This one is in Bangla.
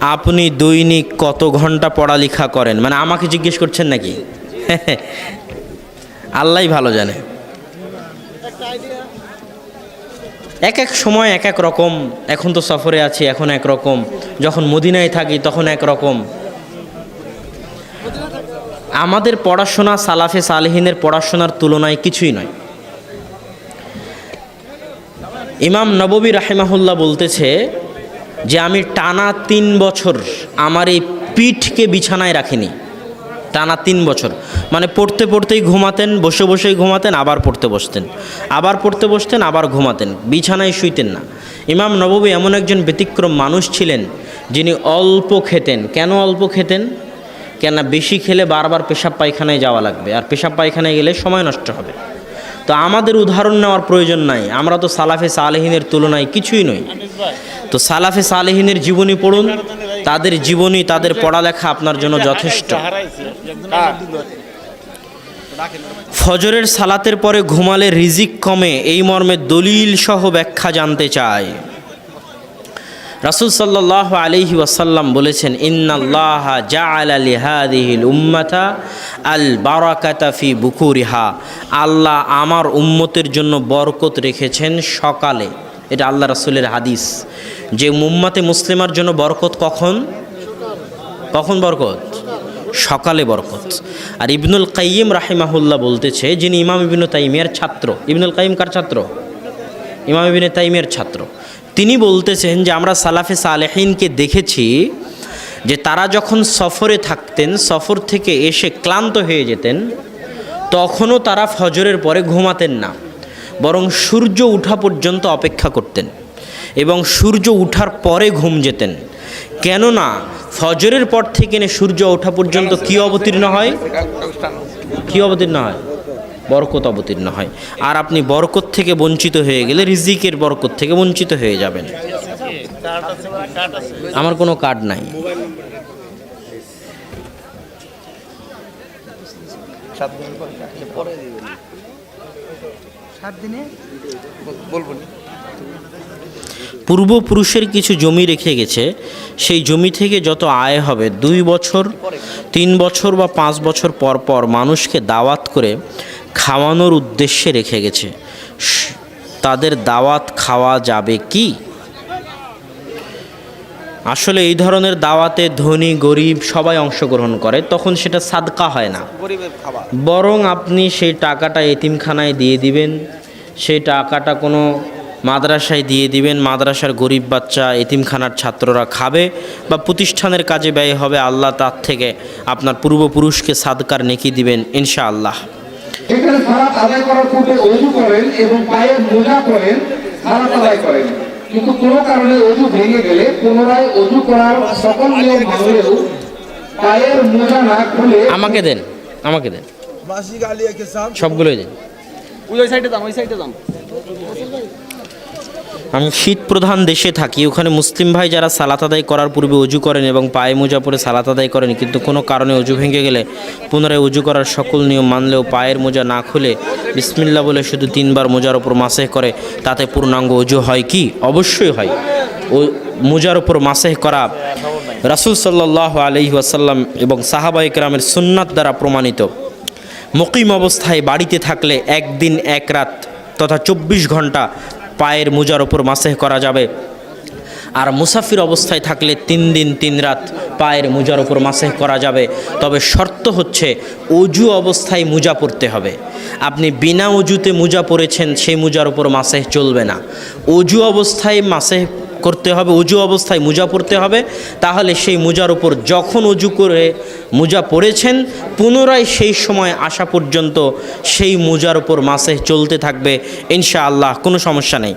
আপনি দৈনিক কত ঘণ্টা পড়ালেখা করেন? মানে আমাকে জিজ্ঞেস করছেন নাকি? আল্লাহ ভালো জানে। এক এক সময় এক এক রকম। এখন তো সফরে আছি, এখন এক রকম। যখন মদিনায় থাকি তখন এক রকম। আমাদের পড়াশোনা সালাফে সালেহিনের পড়াশোনার তুলনায় কিছুই নয়। ইমাম নববী রাহেমাহুল্লাহ বলতেছে যে আমি টানা তিন বছর আমার এই পিঠকে বিছানায় রাখিনি। টানা তিন বছর। মানে পড়তে পড়তেই ঘুমাতেন, বসে বসেই ঘুমাতেন, আবার পড়তে বসতেন। আবার পড়তে বসতেন, আবার ঘুমাতেন। বিছানায় শুইতেন না। ইমাম নববী এমন একজন ব্যতিক্রম মানুষ ছিলেন যিনি অল্প খেতেন। কেন অল্প খেতেন? কেন বেশি খেলে বারবার পেশাব পায়খানায় যাওয়া লাগবে। আর পেশাব পায়খানায় গেলে সময় নষ্ট হবে। তো আমাদের উদাহরণ নেওয়ার প্রয়োজন নাই। আমরা তো সালাফে সালেহিনের তুলনায় কিছুই নই। তো সালাফে সালেহিনের জীবনী পড়ুন। তাদের জীবনী, তাদের পড়ালেখা আপনার জন্য যথেষ্ট। ফজরের সালাতের পরে ঘুমালে রিজিক কমে, এই মর্মে দলিল সহ ব্যাখ্যা জানতে চায়। রাসুল সাল্লাহ আলিহি ওয়াসাল্লাম বলেছেন, ইন্নাল্লাহ লিহাদিহিল উম্মাতা আল বারাকাতা ফি বুকুরিহা। আল্লাহ আমার উম্মতের জন্য বরকত রেখেছেন সকালে। এটা আল্লাহ রাসুলের হাদিস। যে উম্মাতে মুসলিমার জন্য বরকত কখন? কখন বরকত? সকালে বরকত। আর ইবনুল কাইম রাহিমাহুল্লাহ বলতেছে, যিনি ইমাম ইবনু তাইমিয়ার ছাত্র। ইবনুল কাইম কার ছাত্র? ইমাম ইবিনে তাইমের ছাত্র। তিনি বলতেছেন যে আমরা সালাফে সালেহিনকে দেখেছি যে তারা যখন সফরে থাকতেন, সফর থেকে এসে ক্লান্ত হয়ে যেতেন, তখনও তারা ফজরের পরে ঘুমাতেন না, বরং সূর্য উঠা পর্যন্ত অপেক্ষা করতেন এবং সূর্য উঠার পরে ঘুম যেতেন। কেননা ফজরের পর থেকে সূর্য ওঠা পর্যন্ত কি অবতীর্ণ হয়? কি অবতীর্ণ হয়? বরকত অবতীর্ণ হয়। আর আপনি বরকত থেকে বঞ্চিত হয়ে গেলে রিজিকের বরকত থেকে বঞ্চিত হয়ে যাবেন। আমার কোনো কার্ড নাই। পূর্বপুরুষের কিছু জমি রেখে গেছে। সেই জমি থেকে যত আয় হবে দুই বছর তিন বছর বা পাঁচ বছর পর পর মানুষকে দাওয়াত করে খাওয়ানোর উদ্দেশ্যে রেখে গেছে। তাদের দাওয়াত খাওয়া যাবে কি? আসলে এই ধরনের দাওয়াতে ধনী গরিব সবাই অংশগ্রহণ করে তখন সেটা সাদকা হয় না। বরং আপনি সেই টাকাটা এতিমখানায় দিয়ে দিবেন সেই টাকাটা কোনো মাদ্রাসায় দিয়ে দিবেন মাদ্রাসার গরিব বাচ্চা এতিমখানার ছাত্ররা খাবে বা প্রতিষ্ঠানের কাজে ব্যয় হবে আল্লাহ তার থেকে আপনার পূর্বপুরুষকে সাদকার নেকি দিবেন ইনশাআল্লাহ। সেখানে সালাত আদায় করার পূর্বে অজু করেন এবং পায়ে মোজা করেন সালাত আদায় করেন। কিন্তু কোনো কারণে অজু ভেঙে গেলে পুনরায় অজু করার সকল নিয়ম ভাঙলেও পায়ের মোজা না খুলে আমাকে দেন আমাকে দেন। সবগুলোই দেন। ওই সাইডে দাম ওই সাইডে যান আমি শীত প্রধান দেশে থাকি, ওখানে মুসলিম ভাই যারা সালাত আদায় করার পূর্বে অজু করেন এবং পায়ে মোজা পরে সালাত আদায় করেন, কিন্তু কোনো কারণে অজু ভেঙে গেলে পুনরায় অজু করার সকল নিয়ম মানলেও পায়ের মোজা না খুলে বিসমিল্লা বলে শুধু তিনবার মোজার ওপর মাসেহ করে, তাতে পূর্ণাঙ্গ অজু হয় কি? অবশ্যই হয়। ও মোজার ওপর মাসেহ করা রাসুল সাল্লাহ আলহি আসাল্লাম এবং সাহাবাই কেরামের সুন্নাত দ্বারা প্রমাণিত। মুকিম অবস্থায় বাড়িতে থাকলে একদিন এক রাত তথা চব্বিশ ঘণ্টা পায়ের মোজার ওপর মাসেহ করা যাবে। আর মুসাফির অবস্থায় থাকলে তিন দিন, তিন রাত পায়ের মোজার ওপর মাসেহ করা যাবে। তবে শর্ত হচ্ছে অজু অবস্থায় মোজা পরতে হবে। আপনি বিনা অজুতে মোজা পরেছেন, সেই মোজার ওপর মাসেহ চলবে না। অজু অবস্থায় মাসেহ করতে হবে, উজু অবস্থায় মোজা পড়তে হবে। তাহলে সেই মোজার উপর যখন উজু করে মোজা পড়েছেন, পুনরায় সেই সময় আসা পর্যন্ত সেই মোজার উপর মাসে চলতে থাকবে। ইনশাআল্লাহ, কোনো সমস্যা নেই।